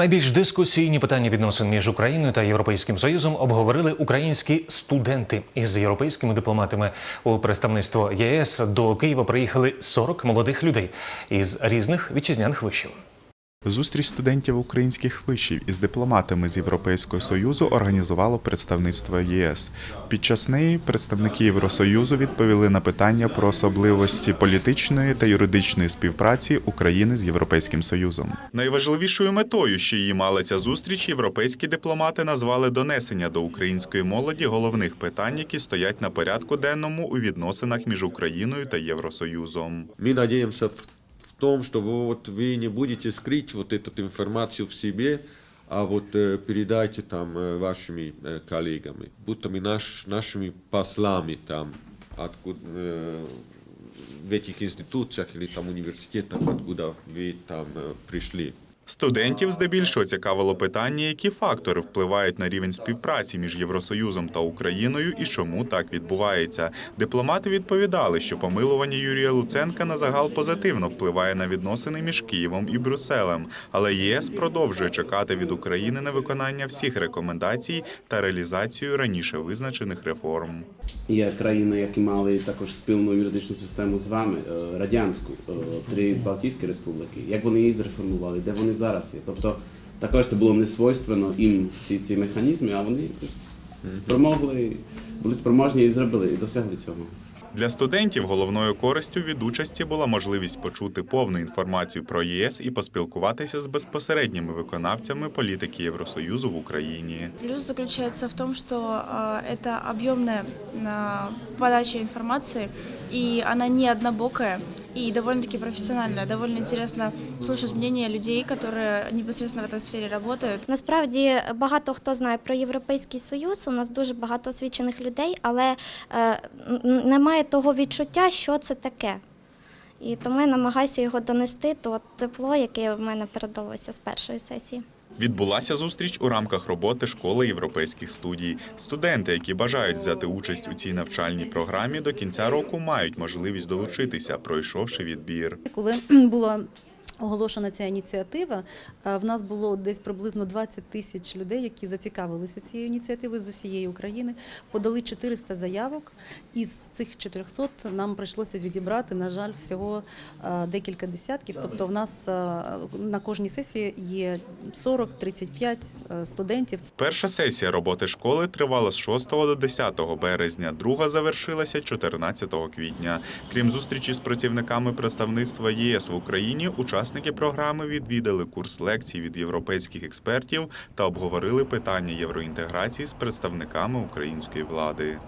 Найбільш дискусійні питання відносин між Україною та Європейським Союзом обговорили українські студенти із європейськими дипломатами. У представництво ЄС до Києва приїхали 40 молодих людей із різних вітчизняних вишів. Зустріч студентів українських вишів із дипломатами з Європейського союзу організувало представництво ЄС. Під час неї представники Євросоюзу відповіли на питання про особливості політичної та юридичної співпраці України з Європейським Союзом. Найважливішою метою, що її мала ця зустріч, європейські дипломати назвали донесення до української молоді головних питань, які стоять на порядку денному у відносинах між Україною та Євросоюзом. В, в том, что вы, вот, вы не будете скрыть вот эту информацию в себе, а вот э, передайте там э, вашими э, коллегами, будто мы наш, нашими послами там, откуда, э, в этих институциях или там университетах, откуда вы там э, пришли. Студентів здебільшого цікавило питання, які фактори впливають на рівень співпраці між Євросоюзом та Україною і чому так відбувається. Дипломати відповідали, що помилування Юрія Луценка на загал позитивно впливає на відносини між Києвом і Брюсселем. Але ЄС продовжує чекати від України на виконання всіх рекомендацій та реалізацію раніше визначених реформ. Є країни, які мали також спільну юридичну систему з вами, е, радянську, е, три Балтійські республіки. Як вони її зреформували, де вони зараз є? Тобто також це було не свойственно їм всі ці механізми, а вони якось спромогли, були спроможні і зробили, і досягли цього. Для студентів головною користю від участі була можливість почути повну інформацію про ЄС і поспілкуватися з безпосередніми виконавцями політики Євросоюзу в Україні. Плюс заключается в том, что э, это объемная э, подача информации, и она не однобокая, и довольно-таки профессиональная. Довольно интересно слушать мнение людей, которые непосредственно в этой сфере работают. Насправді багато хто знає про Європейський Союз. У нас дуже багато освічених людей, але е, немає того відчуття, що це таке. І тому я намагаюся його донести, то тепло, яке в мене передалося з першої сесії. Відбулася зустріч у рамках роботи школи європейських студій. Студенти, які бажають взяти участь у цій навчальній програмі, до кінця року мають можливість долучитися, пройшовши відбір. Коли була оголошена ця ініціатива, е, в нас було десь приблизно 20 тисяч людей, які зацікавилися цією ініціативою з усієї України, подали 400 заявок. Із цих 400 нам прийшлося відібрати, на жаль, всього е, декілька десятків. Тобто, в нас е, на кожній сесії є 40-35 е, студентів. Перша сесія роботи школи тривала з 6 до 10 березня, друга завершилася 14 квітня. Крім зустрічі з працівниками представництва єС в Україні, учасники програми відвідали курс лекцій від європейських експертів та обговорили питання євроінтеграції з представниками української влади.